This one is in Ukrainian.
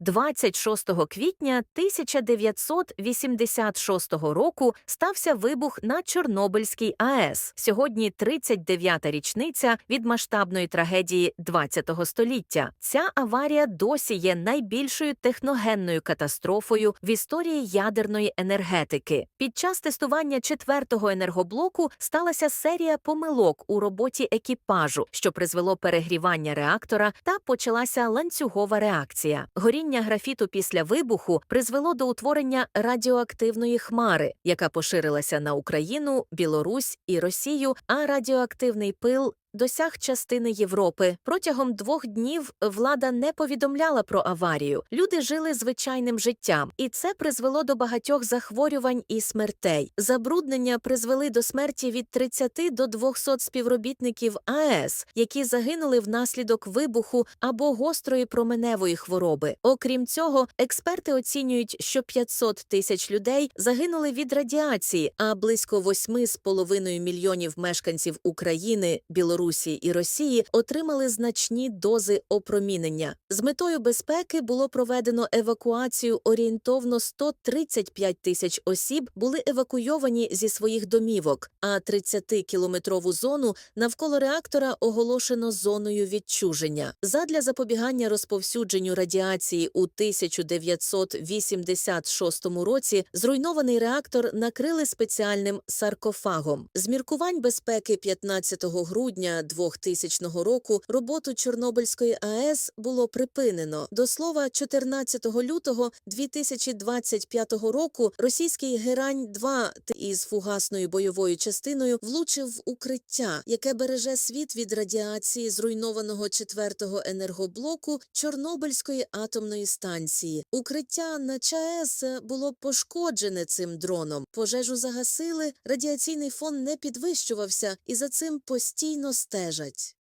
26 квітня 1986 року стався вибух на Чорнобильській АЕС. Сьогодні 39-та річниця від масштабної трагедії 20-го століття. Ця аварія досі є найбільшою техногенною катастрофою в історії ядерної енергетики. Під час тестування четвертого енергоблоку сталася серія помилок у роботі екіпажу, що призвело перегрівання реактора та почалася ланцюгова реакція. Горіння графіту після вибуху призвело до утворення радіоактивної хмари, яка поширилася на Україну, Білорусь і Росію, а радіоактивний пил досяг частини Європи. Протягом двох днів влада не повідомляла про аварію. Люди жили звичайним життям, і це призвело до багатьох захворювань і смертей. Забруднення призвели до смерті від 30 до 200 співробітників АЕС, які загинули внаслідок вибуху або гострої променевої хвороби. Окрім цього, експерти оцінюють, що 500 тисяч людей загинули від радіації, а близько 8,5 мільйонів мешканців України, Білорусі і Росії отримали значні дози опромінення. З метою безпеки було проведено евакуацію орієнтовно 135 тисяч осіб були евакуйовані зі своїх домівок, а 30-кілометрову зону навколо реактора оголошено зоною відчуження. Задля запобігання розповсюдженню радіації у 1986 році зруйнований реактор накрили спеціальним саркофагом. З міркувань безпеки 15 грудня 2000 року роботу Чорнобильської АЕС було припинено. До слова, 14 лютого 2025 року російський Герань-2 із фугасною бойовою частиною влучив в укриття, яке береже світ від радіації зруйнованого четвертого енергоблоку Чорнобильської атомної станції. Укриття на ЧАЕС було пошкоджене цим дроном. Пожежу загасили, радіаційний фон не підвищувався, і за цим постійно стежать.